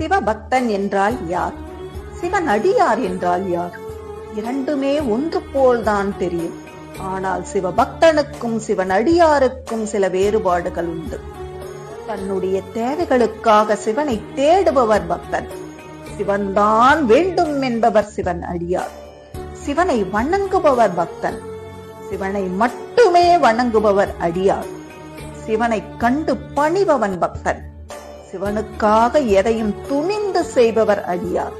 சிவபக்தன் என்றால் யார்? சிவன் அடியார் என்றால் யார்? இரண்டுமே ஒன்று போல்தான் தெரியும். ஆனால் சிவபக்தனுக்கும் சிவன் அடியாருக்கும் சில வேறுபாடுகள் உண்டு. தன்னுடைய தேவைகளுக்காக சிவனை தேடுபவர் பக்தன். சிவன்தான் வேண்டும் என்பவர் சிவன் அடியார். சிவனை வணங்குபவர் பக்தன். சிவனை மட்டுமே வணங்குபவர் அடியார். சிவனை கண்டு பணிபவன் பக்தன். சிவனுக்காக எதையும் துணிந்து செய்பவர் அடியார்.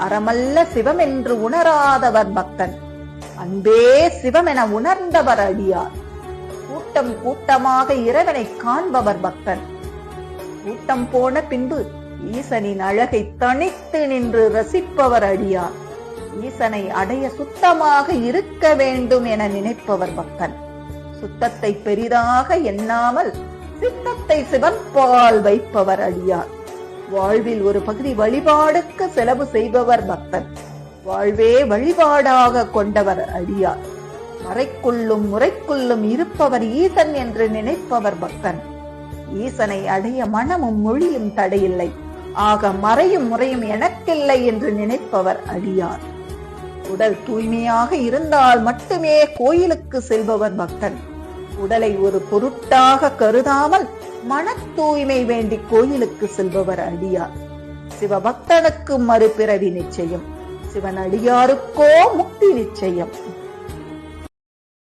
அறமல்ல சிவம் என்று உணராதவர் பக்தன். அன்பே சிவம் என உணர்ந்தவர் அடியார். கூட்டம் கூட்டமாக இறைவனை காண்பவர் பக்தன். கூட்டம் போன பின்பு ஈசனின் அழகை தனித்து நின்று ரசிப்பவர் அடியார். ஈசனை அடைய சுத்தமாக இருக்க வேண்டும் என நினைப்பவர் பக்தன். சுத்தத்தை பெரிதாக எண்ணாமல் சித்தத்தை சிவன்பால் வைப்பவர் அடியார் வாழ்வில் ஒரு பகுதி வழிபாடுக்கு செலவு செய்பவர் பக்தன். வாழ்வே வழிபாடாக கொண்டவர் அடியார் மறைக்குள்ளும் முறைக்குள்ளும் இருப்பவர் ஈசன் என்று நினைப்பவர் பக்தன். ஈசனை அடைய மனமும் மொழியும் தடையில்லை. ஆக மறையும் முறையும் எனக்கில்லை என்று நினைப்பவர் அடியார் உடல் தூய்மையாக இருந்தால் மட்டுமே கோயிலுக்கு செல்பவர் பக்தன். உடலை ஒரு பொருட்டாக கருதாமல் மன தூய்மை வேண்டி கோயிலுக்கு செல்பவர் அடியார். சிவபக்தனுக்கு மறுபிறவி நிச்சயம். சிவன் அடியாருக்கோ முக்தி நிச்சயம்.